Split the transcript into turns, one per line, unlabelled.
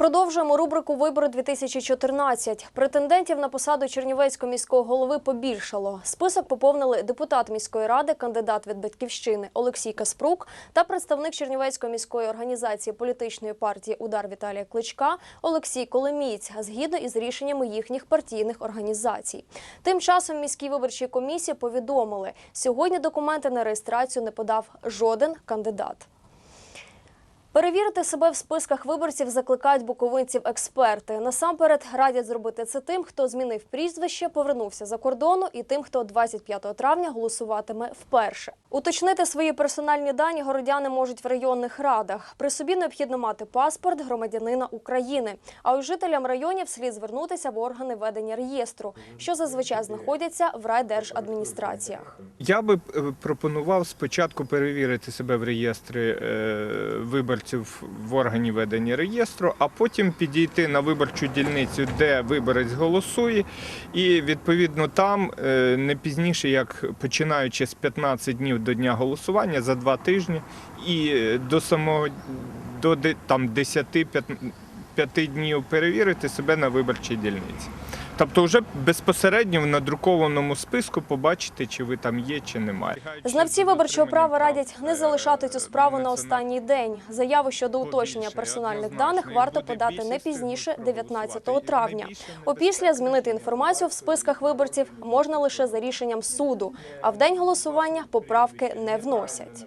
Продовжуємо рубрику Вибори 2014 Претендентів на посаду Чернівецького міського голови побільшало. Список поповнили депутат міської ради, кандидат від батьківщини Олексій Каспрук та представник Чернівецької міської організації політичної партії Удар Віталія Кличка Олексій Коломієць, згідно із рішеннями їхніх партійних організацій. Тим часом міській виборчій комісії повідомили, сьогодні документи на реєстрацію не подав жоден кандидат. Перевірити себе в списках виборців закликають буковинців експерти. Насамперед радять зробити це тим, хто змінив прізвище, повернувся за кордону, і тим, хто 25 травня голосуватиме вперше. Уточнити свої персональні дані городяни можуть в районних радах. При собі необхідно мати паспорт громадянина України. А у жителям районів слід звернутися в органи ведення реєстру, що зазвичай знаходяться в райдержадміністраціях.
Я би е, пропонував спочатку перевірити себе в реєстрі е, виборців в органі ведення реєстру, а потім підійти на виборчу дільницю, де виборець голосує, і відповідно там е, не пізніше, як починаючи з 15 днів до дня голосування за два тижні, і е, до самого до там 10-15 днів перевірити себе на виборчій дільниці. Тобто, вже безпосередньо в надрукованому списку побачити, чи ви там є, чи немає.
Знавці виборчого права радять не залишати цю справу на останній день. Заяву щодо уточнення персональних даних варто подати не пізніше 19 травня. Опісля змінити інформацію в списках виборців можна лише за рішенням суду, а в день голосування поправки не вносять.